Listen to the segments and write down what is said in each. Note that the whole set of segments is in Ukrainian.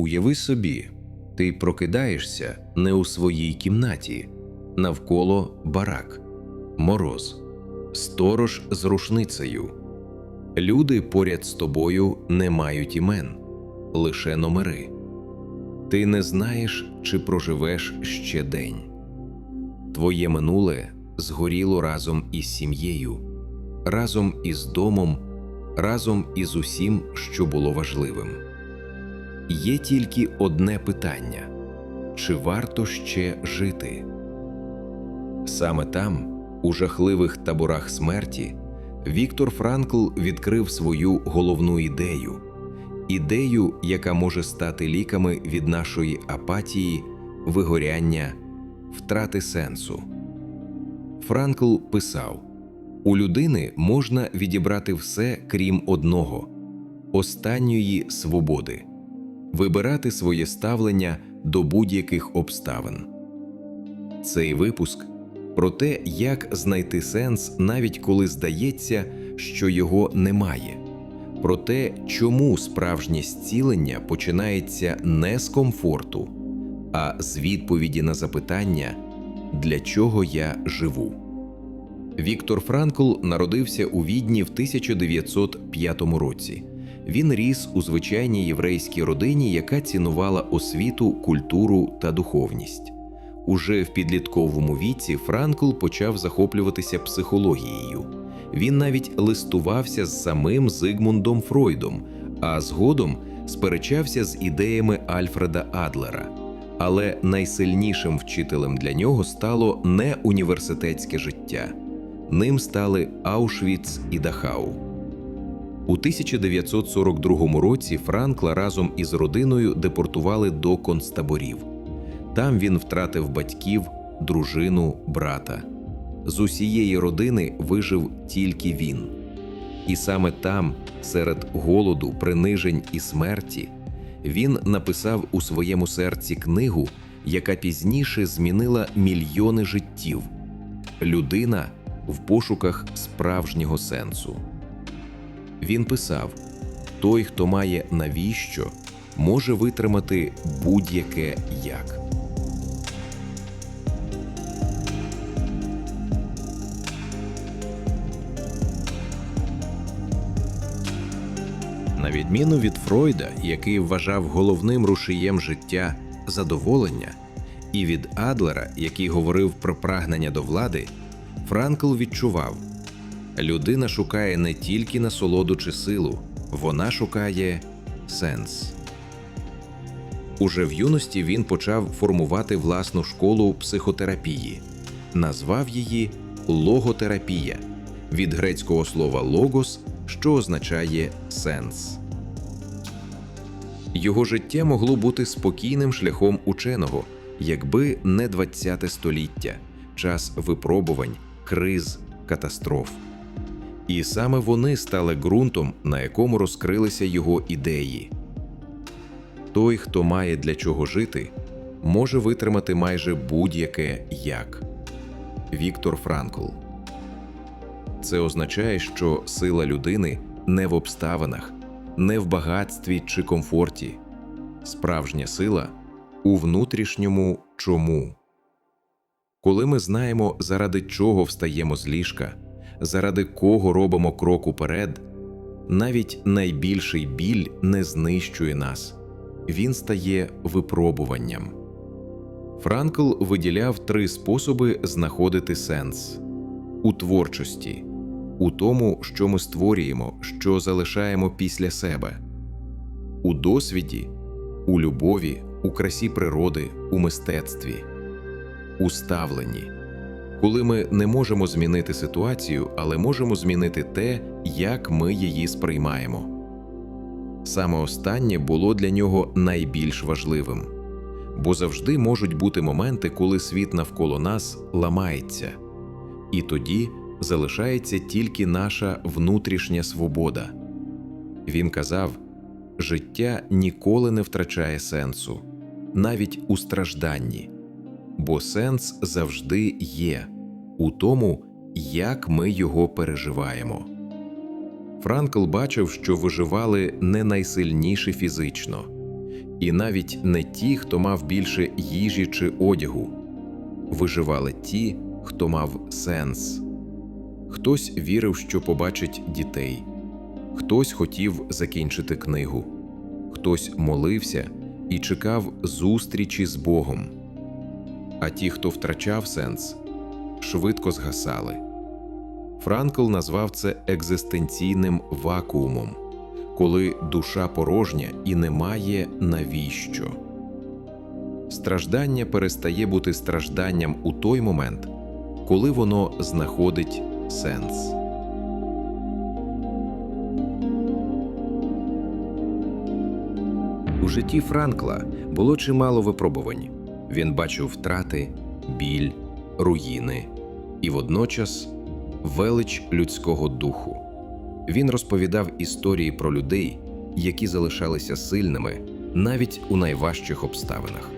Уяви собі, ти прокидаєшся не у своїй кімнаті, навколо барак, мороз, сторож з рушницею. Люди поряд з тобою не мають імен, лише номери. Ти не знаєш, чи проживеш ще день. Твоє минуле згоріло разом із сім'єю, разом із домом, разом із усім, що було важливим. Є тільки одне питання чи варто ще жити? Саме там, у жахливих таборах смерті, Віктор Франкл відкрив свою головну ідею ідею, яка може стати ліками від нашої апатії, вигоряння, втрати сенсу. Франкл писав: у людини можна відібрати все, крім одного останньої свободи вибирати своє ставлення до будь-яких обставин. Цей випуск про те, як знайти сенс, навіть коли здається, що його немає, про те, чому справжнє зцілення починається не з комфорту, а з відповіді на запитання, для чого я живу. Віктор Франкл народився у Відні в 1905 році. Він ріс у звичайній єврейській родині, яка цінувала освіту, культуру та духовність. Уже в підлітковому віці Франкл почав захоплюватися психологією. Він навіть листувався з самим Зигмундом Фройдом, а згодом сперечався з ідеями Альфреда Адлера. Але найсильнішим вчителем для нього стало не університетське життя. Ним стали Аушвіц і Дахау. У 1942 році Франкла разом із родиною депортували до концтаборів. Там він втратив батьків, дружину, брата. З усієї родини вижив тільки він. І саме там, серед голоду, принижень і смерті, він написав у своєму серці книгу, яка пізніше змінила мільйони життів людина в пошуках справжнього сенсу. Він писав: той, хто має навіщо, може витримати будь-яке як. На відміну від Фройда, який вважав головним рушієм життя задоволення, і від Адлера, який говорив про прагнення до влади, Франкл відчував, людина шукає не тільки насолоду чи силу, вона шукає сенс. Уже в юності він почав формувати власну школу психотерапії, назвав її логотерапія від грецького слова логос, що означає сенс. Його життя могло бути спокійним шляхом ученого, якби не ХХ століття, час випробувань, криз, катастроф. І саме вони стали ґрунтом, на якому розкрилися його ідеї. Той, хто має для чого жити, може витримати майже будь-яке як. Віктор Франкл. Це означає, що сила людини не в обставинах, не в багатстві чи комфорті. Справжня сила у внутрішньому чому. Коли ми знаємо, заради чого встаємо з ліжка, заради кого робимо крок уперед, навіть найбільший біль не знищує нас, він стає випробуванням. Франкл виділяв три способи знаходити сенс у творчості, у тому, що ми створюємо, що залишаємо після себе, у досвіді, у любові, у красі природи, у мистецтві, у ставленні. Коли ми не можемо змінити ситуацію, але можемо змінити те, як ми її сприймаємо. Саме останнє було для нього найбільш важливим, бо завжди можуть бути моменти, коли світ навколо нас ламається, і тоді залишається тільки наша внутрішня свобода. Він казав: життя ніколи не втрачає сенсу, навіть у стражданні, бо сенс завжди є у тому, як ми його переживаємо. Франкл бачив, що виживали не найсильніші фізично, І навіть не ті, хто мав більше їжі чи одягу, виживали ті, хто мав сенс. Хтось вірив, що побачить дітей, хтось хотів закінчити книгу, хтось молився і чекав зустрічі з Богом. А ті, хто втрачав сенс, швидко згасали. Франкл назвав це екзистенційним вакуумом, коли душа порожня і немає навіщо. Страждання перестає бути стражданням у той момент, коли воно знаходить сенс. У житті Франкла було чимало випробувань. Він бачив втрати, біль, руїни і водночас велич людського духу. Він розповідав історії про людей, які залишалися сильними навіть у найважчих обставинах.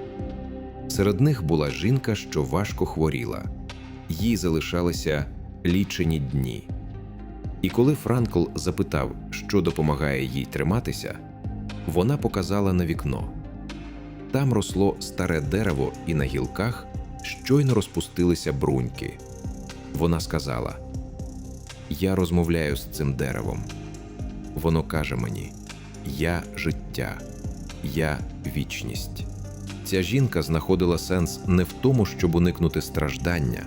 Серед них була жінка, що важко хворіла, їй залишалися лічені дні. І коли Франкл запитав, що допомагає їй триматися, вона показала на вікно. Там росло старе дерево, і на гілках щойно розпустилися бруньки. Вона сказала: Я розмовляю з цим деревом. Воно каже мені: Я життя, я вічність. Ця жінка знаходила сенс не в тому, щоб уникнути страждання,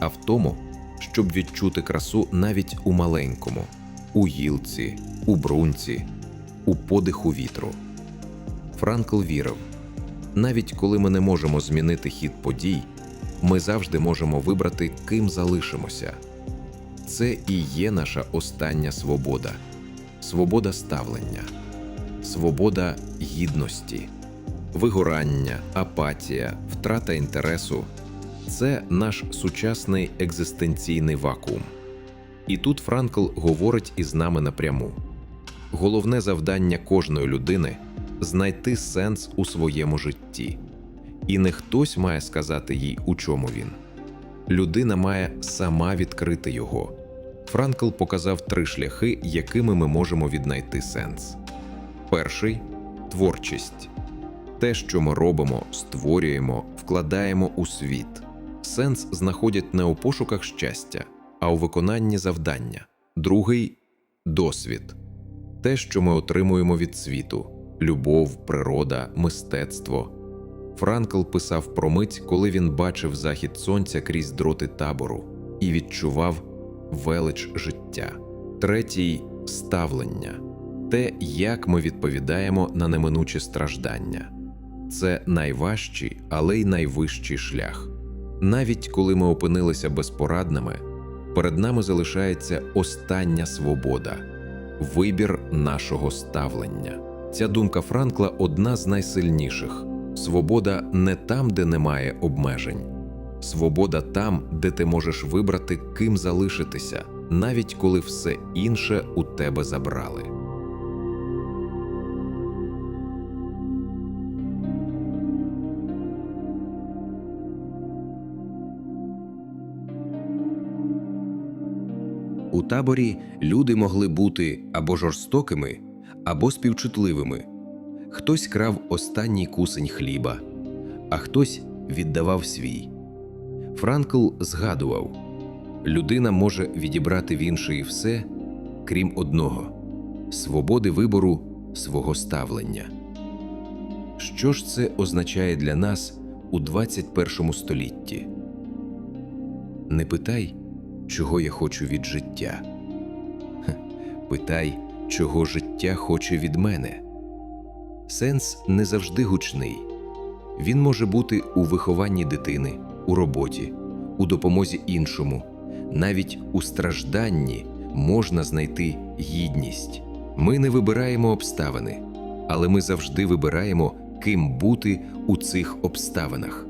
а в тому, щоб відчути красу навіть у маленькому, у гілці, у брунці, у подиху вітру. Франкл вірив: навіть коли ми не можемо змінити хід подій, ми завжди можемо вибрати, ким залишимося. Це і є наша остання свобода свобода ставлення, свобода гідності, вигорання, апатія, втрата інтересу це наш сучасний екзистенційний вакуум. І тут Франкл говорить із нами напряму. Головне завдання кожної людини знайти сенс у своєму житті. І не хтось має сказати їй, у чому він. Людина має сама відкрити його. Франкл показав три шляхи, якими ми можемо віднайти сенс. Перший творчість. Те, що ми робимо, створюємо, вкладаємо у світ. Сенс знаходять не у пошуках щастя, а у виконанні завдання. Другий досвід. Те, що ми отримуємо від світу любов, природа, мистецтво. Франкл писав про мить, коли він бачив захід сонця крізь дроти табору і відчував велич життя. Третій ставлення те, як ми відповідаємо на неминучі страждання. Це найважчий, але й найвищий шлях. Навіть коли ми опинилися безпорадними, перед нами залишається остання свобода вибір нашого ставлення. Ця думка Франкла одна з найсильніших. Свобода не там, де немає обмежень. Свобода там, де ти можеш вибрати, ким залишитися, навіть коли все інше у тебе забрали. У таборі люди могли бути або жорстокими, або співчутливими. Хтось крав останній кусень хліба, а хтось віддавав свій. Франкл згадував: людина може відібрати в іншої все, крім одного свободи вибору свого ставлення. Що ж це означає для нас у 21 столітті? Не питай, чого я хочу від життя. Питай, чого життя хоче від мене. Сенс не завжди гучний. Він може бути у вихованні дитини, у роботі, у допомозі іншому, навіть у стражданні можна знайти гідність. Ми не вибираємо обставини, але ми завжди вибираємо, ким бути у цих обставинах.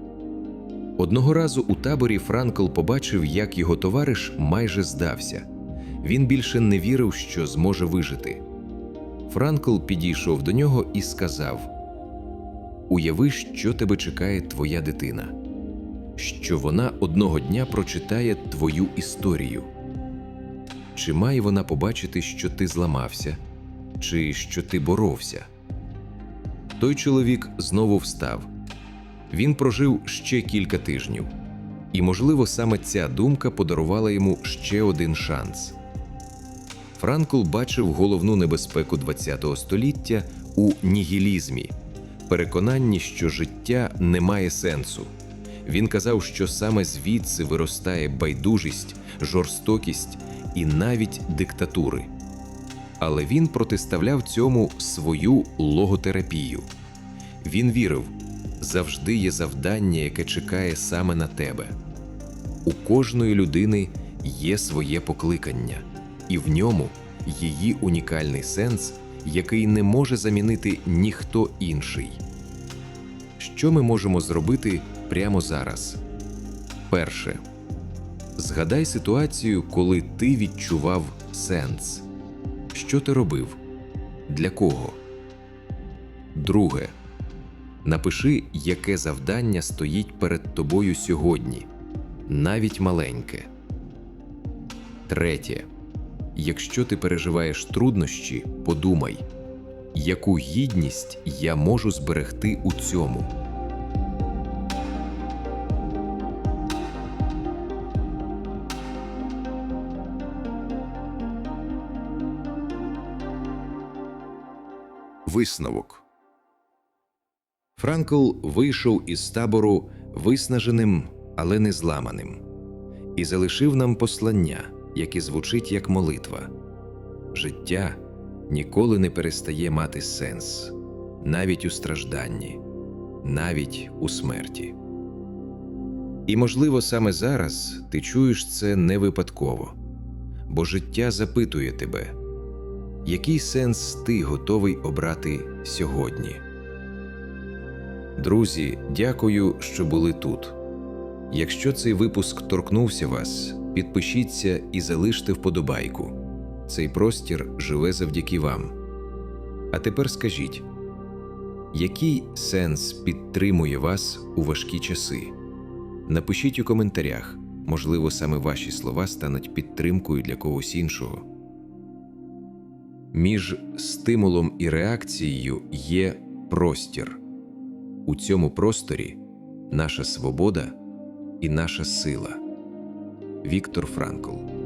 Одного разу у таборі Франкл побачив, як його товариш майже здався. Він більше не вірив, що зможе вижити. Франкл підійшов до нього і сказав: Уяви, що тебе чекає твоя дитина, що вона одного дня прочитає твою історію. Чи має вона побачити, що ти зламався, чи що ти боровся? Той чоловік знову встав. Він прожив ще кілька тижнів, і, можливо, саме ця думка подарувала йому ще один шанс. Франкл бачив головну небезпеку ХХ століття у нігілізмі, переконанні, що життя не має сенсу. Він казав, що саме звідси виростає байдужість, жорстокість і навіть диктатури. Але він протиставляв цьому свою логотерапію. Він вірив, завжди є завдання, яке чекає саме на тебе. У кожної людини є своє покликання, і в ньому її унікальний сенс, який не може замінити ніхто інший. Що ми можемо зробити прямо зараз? Перше. Згадай ситуацію, коли ти відчував сенс. Що ти робив? Для кого? Друге. Напиши, яке завдання стоїть перед тобою сьогодні, навіть маленьке. Третє. Якщо ти переживаєш труднощі, подумай, яку гідність я можу зберегти у цьому. Висновок Франкл вийшов із табору виснаженим, але не зламаним, і залишив нам послання, яке звучить як молитва. Життя ніколи не перестає мати сенс, навіть у стражданні, навіть у смерті. І, можливо, саме зараз ти чуєш це не випадково, бо життя запитує тебе, який сенс ти готовий обрати сьогодні. Друзі, дякую, що були тут. Якщо цей випуск торкнувся вас, підпишіться і залиште вподобайку. Цей простір живе завдяки вам. А тепер скажіть, який сенс підтримує вас у важкі часи? Напишіть у коментарях, можливо, саме ваші слова стануть підтримкою для когось іншого. Між стимулом і реакцією є простір. У цьому просторі наша свобода і наша сила. Віктор Франкл